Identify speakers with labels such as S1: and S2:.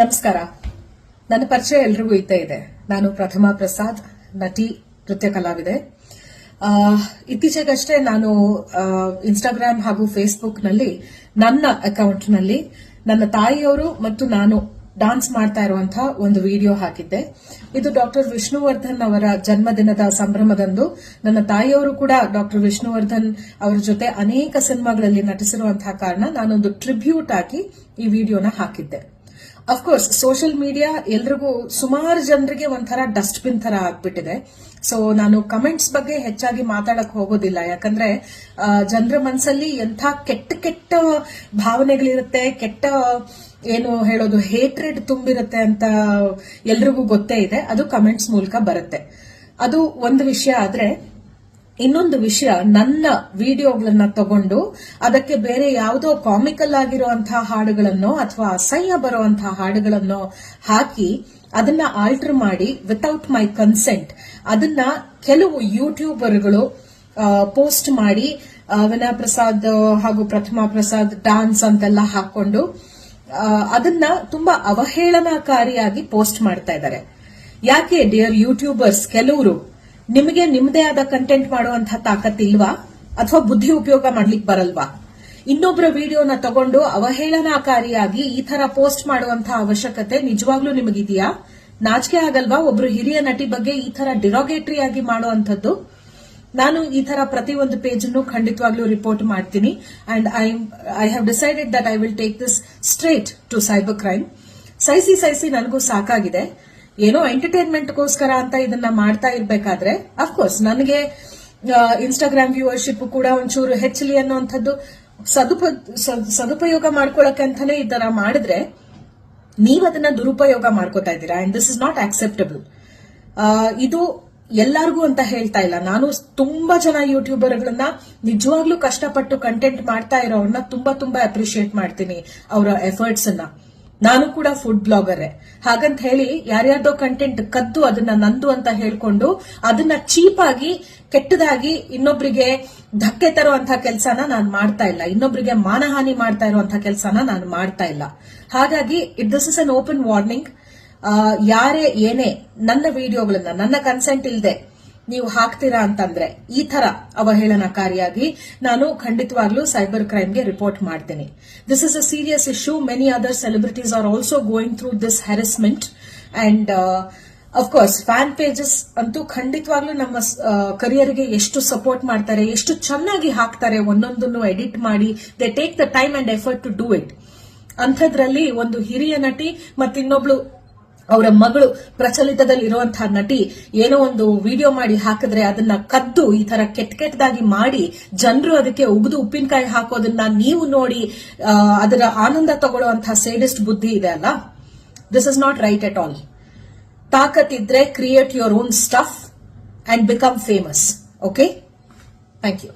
S1: ನಮಸ್ಕಾರ. ನನ್ನ ಪರಿಚಯ ಎಲ್ರಿಗೂ ಇದ್ದೇ ಇದೆ. ನಾನು ಪ್ರಥಮಾ ಪ್ರಸಾದ್, ನಟಿ, ನೃತ್ಯ ಕಲಾವಿದೆ. ಇತ್ತೀಚೆಗಷ್ಟೇ ನಾನು ಇನ್ಸ್ಟಾಗ್ರಾಮ್ ಹಾಗೂ ಫೇಸ್ಬುಕ್ನಲ್ಲಿ ನನ್ನ ಅಕೌಂಟ್ನಲ್ಲಿ ನನ್ನ ತಾಯಿಯವರು ಮತ್ತು ನಾನು ಡಾನ್ಸ್ ಮಾಡ್ತಾ ಇರುವಂತಹ ಒಂದು ವಿಡಿಯೋ ಹಾಕಿದ್ದೆ. ಇದು ಡಾಕ್ಟರ್ ವಿಷ್ಣುವರ್ಧನ್ ಅವರ ಜನ್ಮದಿನದ ಸಂಭ್ರಮದಂದು. ನನ್ನ ತಾಯಿಯವರು ಕೂಡ ಡಾಕ್ಟರ್ ವಿಷ್ಣುವರ್ಧನ್ ಅವರ ಜೊತೆ ಅನೇಕ ಸಿನಿಮಾಗಳಲ್ಲಿ ನಟಿಸಿರುವಂತಹ ಕಾರಣ ನಾನೊಂದು ಟ್ರಿಬ್ಯೂಟ್ ಆಗಿ ಈ ವಿಡಿಯೋನ ಹಾಕಿದ್ದೆ. ಅಫ್ಕೋರ್ಸ್ ಸೋಷಿಯಲ್ ಮೀಡಿಯಾ ಎಲ್ರಿಗೂ ಸುಮಾರು ಜನರಿಗೆ ಒಂಥರ ಡಸ್ಟ್ಬಿನ್ ತರ ಆಗ್ಬಿಟ್ಟಿದೆ. ಸೊ ನಾನು ಕಮೆಂಟ್ಸ್ ಬಗ್ಗೆ ಹೆಚ್ಚಾಗಿ ಮಾತಾಡಕ್ ಹೋಗೋದಿಲ್ಲ. ಯಾಕಂದ್ರೆ ಜನರ ಮನಸ್ಸಲ್ಲಿ ಎಂಥ ಕೆಟ್ಟ ಕೆಟ್ಟ ಭಾವನೆಗಳಿರುತ್ತೆ, ಕೆಟ್ಟ, ಏನು ಹೇಳೋದು ಹೇಟ್ರೆಡ್ ತುಂಬಿರುತ್ತೆ ಅಂತ ಎಲ್ರಿಗೂ ಗೊತ್ತೇ ಇದೆ. ಅದು ಕಮೆಂಟ್ಸ್ ಮೂಲಕ ಬರುತ್ತೆ. ಅದು ಒಂದು ವಿಷಯ ಆದ್ರೆ ಇನ್ನೊಂದು ವಿಷಯ ನನ್ನ ವಿಡಿಯೋಗಳನ್ನ ತಗೊಂಡು ಅದಕ್ಕೆ ಬೇರೆ ಯಾವುದೋ ಕಾಮಿಕಲ್ ಆಗಿರುವಂತಹ ಹಾಡುಗಳನ್ನು ಅಥವಾ ಅಸಹ್ಯ ಬರುವಂತಹ ಹಾಡುಗಳನ್ನು ಹಾಕಿ ಅದನ್ನ ಆಲ್ಟರ್ ಮಾಡಿ ವಿತೌಟ್ ಮೈ ಕನ್ಸೆಂಟ್ ಅದನ್ನ ಕೆಲವು ಯೂಟ್ಯೂಬರ್ಗಳು ಪೋಸ್ಟ್ ಮಾಡಿ ಆ, ಪ್ರಸಾದ್ ಹಾಗೂ ಪ್ರಥಮ ಪ್ರಸಾದ್ ಡಾನ್ಸ್ ಅಂತೆಲ್ಲ ಹಾಕೊಂಡು ಅದನ್ನ ತುಂಬಾ ಅವಹೇಳನಕಾರಿಯಾಗಿ ಪೋಸ್ಟ್ ಮಾಡ್ತಾ ಇದ್ದಾರೆ. ಯಾಕೆ ಡಿಯರ್ ಯೂಟ್ಯೂಬರ್ಸ್ ಕೆಲವರು ನಿಮಗೆ ನಿಮ್ಮದೇ ಆದ ಕಂಟೆಂಟ್ ಮಾಡುವಂತಹ ತಾಕತ್ತಿಲ್ವಾ ಅಥವಾ ಬುದ್ಧಿ ಉಪಯೋಗ ಮಾಡ್ಲಿಕ್ಕೆ ಬರಲ್ವಾ? ಇನ್ನೊಬ್ಬರ ವಿಡಿಯೋನ ತಗೊಂಡು ಅವಹೇಳನಾಕಾರಿಯಾಗಿ ಈ ತರ ಪೋಸ್ಟ್ ಮಾಡುವಂತಹ ಅವಶ್ಯಕತೆ ನಿಜವಾಗ್ಲೂ ನಿಮಗಿದೆಯಾ? ನಾಚಿಕೆ ಆಗಲ್ವಾ ಒಬ್ರು ಹಿರಿಯ ನಟಿ ಬಗ್ಗೆ ಈ ತರ ಡಿರೋಗೇಟರಿ ಆಗಿ ಮಾಡುವಂತದ್ದು ನಾನು ಈ ತರ ಪ್ರತಿಯೊಂದು ಪೇಜ್ ಅನ್ನು ಖಂಡಿತವಾಗ್ಲೂ ರಿಪೋರ್ಟ್ ಮಾಡ್ತೀನಿ and I I have decided that I will take this straight to cyber crime ಸೈಸಿ ಸೈಸಿ ನನಗೂ ಸಾಕಾಗಿದೆ. ಏನೋ ಎಂಟರ್ಟೈನ್ಮೆಂಟ್ಗೋಸ್ಕರ ಅಂತ ಇದನ್ನ ಮಾಡ್ತಾ ಇರ್ಬೇಕಾದ್ರೆ ಅಫ್ಕೋರ್ಸ್ ನನಗೆ ಇನ್ಸ್ಟಾಗ್ರಾಮ್ ವ್ಯೂವರ್ಶಿಪ್ ಕೂಡ ಒಂಚೂರು ಹೆಚ್ಚಲಿ ಅನ್ನುವಂಥದ್ದು ಸದುಪ ಸದುಪಯೋಗ ಮಾಡ್ಕೊಳಕ್ಕೆ ಅಂತಾನೆ ಈ ತರ ಮಾಡಿದ್ರೆ, ನೀವು ಅದನ್ನ ದುರುಪಯೋಗ ಮಾಡ್ಕೋತಾ ಇದ್ದೀರಾ? And this is not acceptable ಇದು ಎಲ್ಲಾರ್ಗೂ ಅಂತ ಹೇಳ್ತಾ ಇಲ್ಲ. ನಾನು ತುಂಬಾ ಜನ ಯೂಟ್ಯೂಬರ್ಗಳನ್ನ ನಿಜವಾಗ್ಲೂ ಕಷ್ಟಪಟ್ಟು ಕಂಟೆಂಟ್ ಮಾಡ್ತಾ ಇರೋರನ್ನ ತುಂಬಾ ತುಂಬಾ ಅಪ್ರಿಶಿಯೇಟ್ ಮಾಡ್ತೀನಿ ಅವರ ಎಫರ್ಟ್ಸ್ ಅನ್ನ. ನಾನು ಕೂಡ ಫುಡ್ ಬ್ಲಾಗರ್ ಹಾಗಂತ ಹೇಳಿ ಯಾರ್ಯಾರ್ದೋ ಕಂಟೆಂಟ್ ಕದ್ದು ಅದನ್ನ ನಂದು ಅಂತ ಹೇಳ್ಕೊಂಡು ಅದನ್ನ ಚೀಪ್ ಆಗಿ, ಕೆಟ್ಟದಾಗಿ ಇನ್ನೊಬ್ರಿಗೆ ಧಕ್ಕೆ ತರುವಂತಹ ಕೆಲಸನ ನಾನು ಮಾಡ್ತಾ ಇಲ್ಲ. ಇನ್ನೊಬ್ರಿಗೆ ಮಾನಹಾನಿ ಮಾಡ್ತಾ ಇರುವಂತಹ ಕೆಲಸನ ನಾನು ಮಾಡ್ತಾ ಇಲ್ಲ. ಹಾಗಾಗಿ it this is an open warning ಯಾರೇ ಏನೇ ನನ್ನ ವಿಡಿಯೋಗಳನ್ನ ನನ್ನ ಕನ್ಸೆಂಟ್ ಇಲ್ಲದೆ ನೀವು ಹಾಕ್ತೀರಾ ಅಂತಂದ್ರೆ ಈ ತರ ಅವಹೇಳನಕಾರಿಯಾಗಿ ನಾನು ಖಂಡಿತವಾಗ್ಲೂ ಸೈಬರ್ ಕ್ರೈಮ್ಗೆ ರಿಪೋರ್ಟ್ ಮಾಡ್ತೀನಿ. This is a serious issue many other celebrities are also going through this harassment and of course fan pages ಅಂತೂ ಖಂಡಿತವಾಗ್ಲೂ ನಮ್ಮ ಕರಿಯರ್ಗೆ ಎಷ್ಟು ಸಪೋರ್ಟ್ ಮಾಡ್ತಾರೆ, ಎಷ್ಟು ಚೆನ್ನಾಗಿ ಹಾಕ್ತಾರೆ ಒಂದೊಂದನ್ನು ಎಡಿಟ್ ಮಾಡಿ they take the time and effort to do it ಅಂಥದ್ರಲ್ಲಿ ಒಂದು ಹಿರಿಯ ನಟಿ ಮತ್ತಿನ್ನೊಬ್ಳು ಅವರ ಮಗಳು ಪ್ರಚಲಿತದಲ್ಲಿ ಇರುವಂತಹ ನಟಿ ಏನೋ ಒಂದು ವಿಡಿಯೋ ಮಾಡಿ ಹಾಕಿದ್ರೆ ಅದನ್ನ ಕದ್ದು ಈ ತರ ಕೆಟ್ಟ ಕೆಟ್ಟದಾಗಿ ಮಾಡಿ ಜನರು ಅದಕ್ಕೆ ಉಗಿದು ಉಪ್ಪಿನಕಾಯಿ ಹಾಕೋದನ್ನ ನೀವು ನೋಡಿ ಅದರ ಆನಂದ ತಗೊಳ್ಳುವಂತಹ ಸೇಡಿಸ್ಟ್ ಬುದ್ಧಿ ಇದೆ ಅಲ್ಲ? This is not right at all ತಾಕತ್ತಿದ್ರೆ create your own stuff and become famous okay thank you